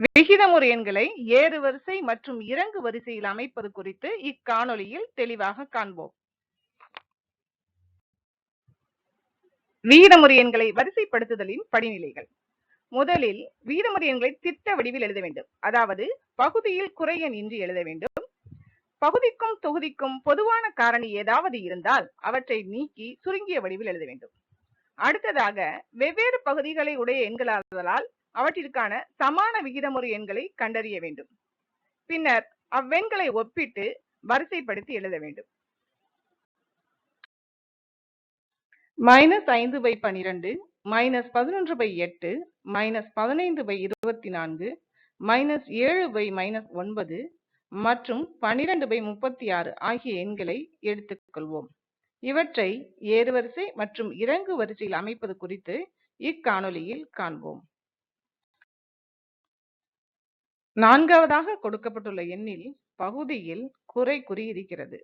விகிதமுறு எண்களை ஏறு வரிசை மற்றும் இறங்கு வரிசையில் அமைப்பது குறித்து இக்காணொளியில் தெளிவாக காண்போம். விகிதமுறு எண்களை வரிசைப்படுத்துதலின் படிநிலைகள். முதலில் விகிதமுறு எண்களை திட்ட வடிவில் எழுத வேண்டும். அதாவது பகுதியில் குறையன் இன்றி எழுத வேண்டும். பகுதிக்கும் தொகுதிக்கும் பொதுவான காரணி ஏதாவது இருந்தால் அவற்றை நீக்கி சுருங்கிய வடிவில் எழுத வேண்டும். அடுத்ததாக வெவ்வேறு பகுதிகளை உடைய எண்களாதலால் அவற்றிற்கான சமான விகிதமுறு எண்களை கண்டறிய வேண்டும். பின்னர் அவ்வெண்களை ஒப்பிட்டு வரிசைப்படுத்தி எழுத வேண்டும். மைனஸ் ஐந்து பை பனிரெண்டு மைனஸ் பதினொன்று பை எட்டு மைனஸ் பதினைந்து பை இருபத்தி நான்கு மைனஸ் ஏழு பை மைனஸ் ஒன்பது மற்றும் பனிரெண்டு பை முப்பத்தி ஆறு ஆகிய எண்களை எடுத்துக்கொள்வோம். இவற்றை ஏறுவரிசை மற்றும் இறங்கு வரிசையில் அமைப்பது குறித்து இக்காணொலியில் காண்போம். நான்காவதாக கொடுக்கப்பட்டுள்ள எண்ணில் பகுதியில் குறை குறி இருக்கிறது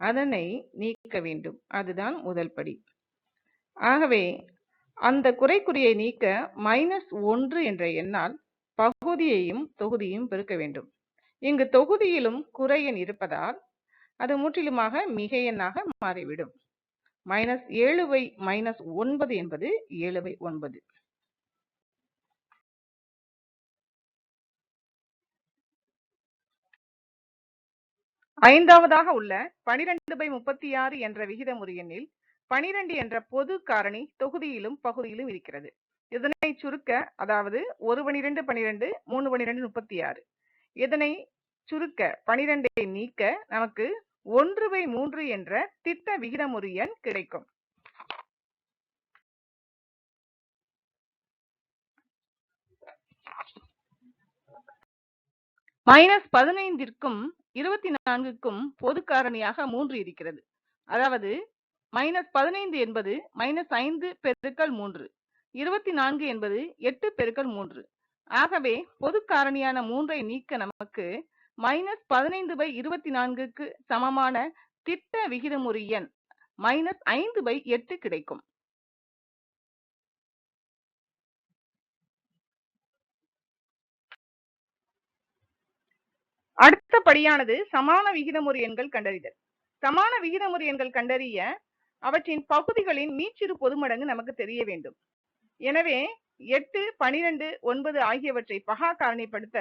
அதனை நீக்க வேண்டும். அதுதான் முதல் படி. ஆகவே அந்த குறைக்குறியை நீக்க மைனஸ் ஒன்று என்ற எண்ணால் பகுதியையும் தொகுதியும் பெருக்க வேண்டும். இங்கு தொகுதியிலும் குறை எண் இருப்பதால் அது முற்றிலுமாக மிக எண்ணாக மாறிவிடும். மைனஸ் ஏழு பை மைனஸ் ஒன்பது என்பது ஏழு பை ஒன்பது. ஐந்தாவதாக உள்ள பனிரெண்டு பை முப்பத்தி ஆறு என்ற விகித முறையெண்ணில் பனிரெண்டு என்ற பொது காரணி தொகுதியிலும் பகுதியிலும் இருக்கிறது. இதனை சுருக்க அதாவது ஒரு பனிரெண்டு பனிரெண்டு மூணு பனிரெண்டு முப்பத்தி ஆறு இதனை சுருக்க பனிரெண்டை நீக்க நமக்கு ஒன்று பை மூன்று என்ற திட்ட விகிதமுறு எண் கிடைக்கும். மைனஸ் பதினைந்திற்கும் இருபத்தி நான்குக்கும் பொது காரணியாக மூன்று இருக்கிறது. அதாவது மைனஸ் பதினைந்து என்பது மைனஸ் ஐந்து பெருக்கல் மூன்று. இருபத்தி நான்கு என்பது எட்டு பெருக்கல் மூன்று. ஆகவே பொது காரணியான மூன்றை நீக்க நமக்கு மைனஸ் பதினைந்து பை இருபத்தி நான்குக்கு சமமான திட்ட விகிதமுறி எண் மைனஸ் ஐந்து பை எட்டு கிடைக்கும். அடுத்த படியானது சமான விகிதமுறு எண்கள் கண்டறிதல். சமான விகிதமுறு எண்கள் கண்டறிய அவற்றின் பகுதிகளின் மீச்சிறு பொதுமடங்கு நமக்கு தெரிய வேண்டும். எனவே எட்டு பனிரெண்டு ஒன்பது ஆகியவற்றை பகா காரணிப்படுத்த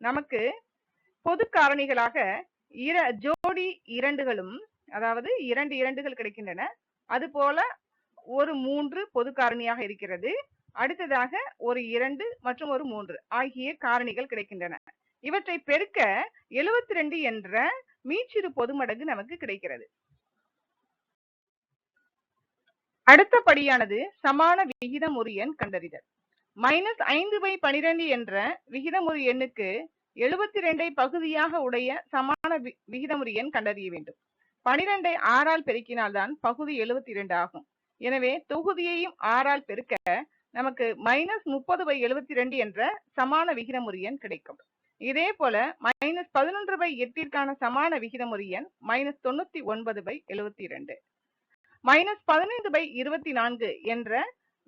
நமக்கு பொது காரணிகளாக இர ஜோடி இரண்டுகளும் அதாவது இரண்டு இரண்டுகள் கிடைக்கின்றன. அதுபோல ஒரு மூன்று பொது காரணியாக இருக்கிறது. அடுத்ததாக ஒரு இரண்டு மற்றும் ஒரு மூன்று ஆகிய காரணிகள் கிடைக்கின்றன. இவற்றை பெருக்க எழுபத்தி ரெண்டு என்ற மீச்சிறு பொதுமடங்கு நமக்கு கிடைக்கிறது. அடுத்த படியானது சமான விகிதமுறு எண் கண்டறிதல். மைனஸ் ஐந்து பை பனிரெண்டு என்ற விகிதமுறு எண்ணுக்கு எழுபத்தி ரெண்டை பகுதியாக உடைய சமான விகிதமுறு எண் கண்டறிய வேண்டும். பனிரெண்டை ஆறால் பெருக்கினால்தான் பகுதி எழுபத்தி இரண்டு ஆகும். எனவே தொகுதியையும் ஆறால் பெருக்க நமக்கு மைனஸ் முப்பது பை எழுபத்தி ரெண்டு என்ற சமான விகிதமுறு எண் கிடைக்கும். இதே போல மைனஸ் பதினொன்று பை எட்டிற்கான சமான விகிதமுறு எண் மைனஸ் தொண்ணூத்தி ஒன்பது பை எழுபத்தி இரண்டு. மைனஸ் பதினைந்து பை இருபத்தி நான்கு என்ற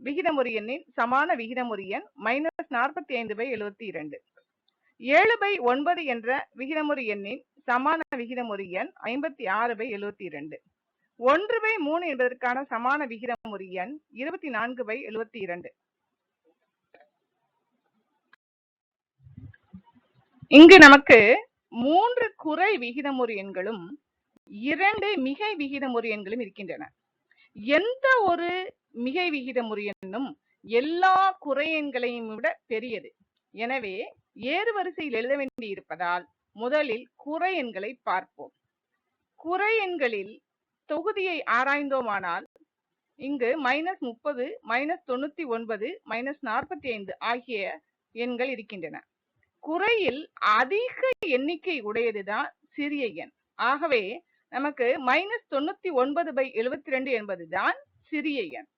விகிதமுறு எண்ணின் சமான விகிதமுறு எண் மைனஸ் நாற்பத்தி ஐந்து பை எழுபத்தி இரண்டு. ஏழு பை ஒன்பது என்ற விகிதமுறு எண்ணின் சமான விகிதமுறு எண் ஐம்பத்தி ஆறு பை எழுபத்தி இரண்டு. ஒன்று பை மூணு என்பதற்கான சமான விகிதமுறு எண் இருபத்தி நான்கு பை எழுபத்தி இரண்டு. இங்கு நமக்கு மூன்று குறை விகிதமுறு எண்களும் இரண்டு மிகை விகிதமுறு எண்களும் இருக்கின்றன. எந்த ஒரு மிகை விகிதமுறு எண்ணும் எல்லா குறை எண்களையும் விட பெரியது. எனவே ஏறு வரிசையில் எழுத வேண்டி இருப்பதால் முதலில் குறை எண்களை பார்ப்போம். குறை எண்களில் தொகுதியை ஆராய்ந்தோமானால் இங்கு மைனஸ் முப்பது மைனஸ் தொண்ணூத்தி ஒன்பது மைனஸ் நாற்பத்தி ஐந்து ஆகிய எண்கள் இருக்கின்றன. குறையில் அதிக எண்ணிக்கை உடையதுதான் சிறிய எண். ஆகவே நமக்கு மைனஸ் தொண்ணூத்தி ஒன்பது பை எழுபத்தி ரெண்டு என்பதுதான் சிறிய எண்.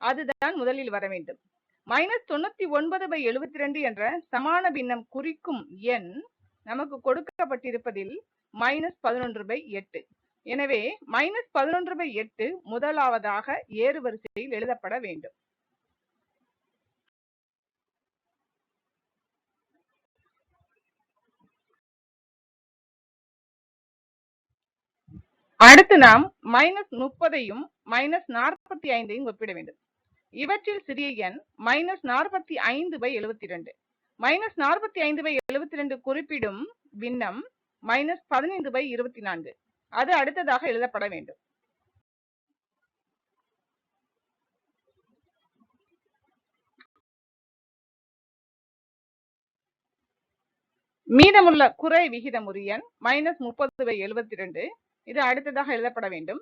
அதுதான் முதலில் வர வேண்டும். மைனஸ் தொண்ணூத்தி ஒன்பது பை எழுபத்தி ரெண்டு என்ற சமான பின்னம் குறிக்கும் எண் நமக்கு கொடுக்கப்பட்டிருப்பதில் மைனஸ் பதினொன்று பை எட்டு. எனவே மைனஸ் பதினொன்று பை எட்டு முதலாவதாக ஏறு வரிசையில் எழுதப்பட வேண்டும். அடுத்து நாம் மைனஸ் முப்பதையும் மைனஸ் நாற்பத்தி ஐந்தையும் ஒப்பிட வேண்டும். இவற்றில் சிறிய எண் மைனஸ் நாற்பத்தி ஐந்து பை எழுபத்தி ரெண்டு மைனஸ் நாற்பத்தி ஐந்து பை எழுபத்தி ரெண்டு குறிப்பிடும் பின்னம் மைனஸ் பதினைந்து பை இருபத்தி நான்கு அது அடுத்ததாக எழுதப்பட வேண்டும். மீதமுள்ள குறை விகிதமுறு எண் மைனஸ் முப்பது பை எழுபத்தி ரெண்டு இது அடுத்ததாக எழுதப்பட வேண்டும்.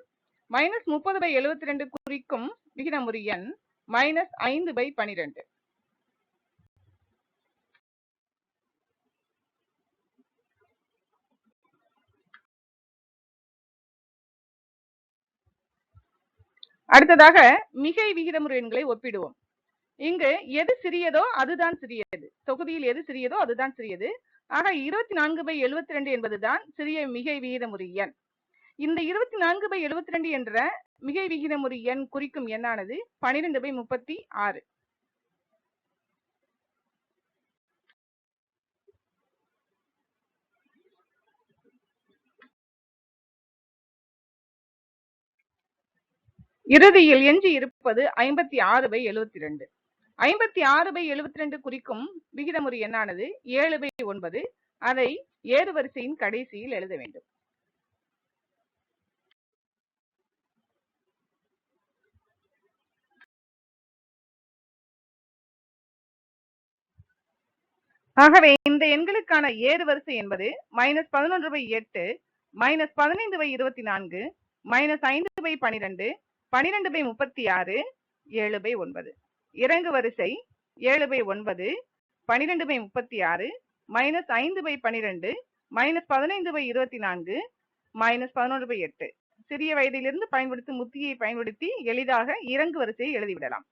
மைனஸ் முப்பது பை எழுபத்தி ரெண்டு குறிக்கும் விகிதமுறி எண் மைனஸ் ஐந்து பை பனிரெண்டு. அடுத்ததாக மிகை விகிதமுறை எண்களை ஒப்பிடுவோம். இங்கு எது சிறியதோ அதுதான் சிறியது. தொகுதியில் எது சிறியதோ அதுதான் சிறியது. ஆக இருபத்தி நான்கு பை எழுபத்தி ரெண்டு என்பதுதான் சிறிய மிகை விகிதமுறை எண். இந்த இருபத்தி நான்கு பை எழுபத்தி ரெண்டு என்ற மிகை விகிதமுறு எண் குறிக்கும் எண்ணானது பனிரெண்டு பை முப்பத்தி ஆறு. இறுதியில் எஞ்சி இருப்பது ஐம்பத்தி ஆறு பை எழுபத்தி ரெண்டு. ஐம்பத்தி ஆறு பை எழுபத்தி ரெண்டு குறிக்கும் விகிதமுறை எண்ணானது ஏழு பை ஒன்பது. அதை ஏறு வரிசையின் கடைசியில் எழுத வேண்டும். ஆகவே இந்த எண்களுக்கான ஏறு வரிசை என்பது மைனஸ் பதினொன்று பை எட்டு மைனஸ் பதினைந்து பை இருபத்தி நான்கு மைனஸ் ஐந்து பை பனிரெண்டு பனிரெண்டு பை முப்பத்தி ஆறு ஏழு பை ஒன்பது. இறங்கு வரிசை ஏழு பை ஒன்பது பனிரெண்டு பை முப்பத்தி ஆறு மைனஸ் ஐந்து பை பனிரெண்டு மைனஸ் பதினைந்து பை இருபத்தி நான்கு மைனஸ் பதினொன்று பை எட்டு. சிறிய வயதிலிருந்து பயன்படுத்தும் முத்தியை பயன்படுத்தி எளிதாக இறங்கு வரிசையை எழுதிவிடலாம்.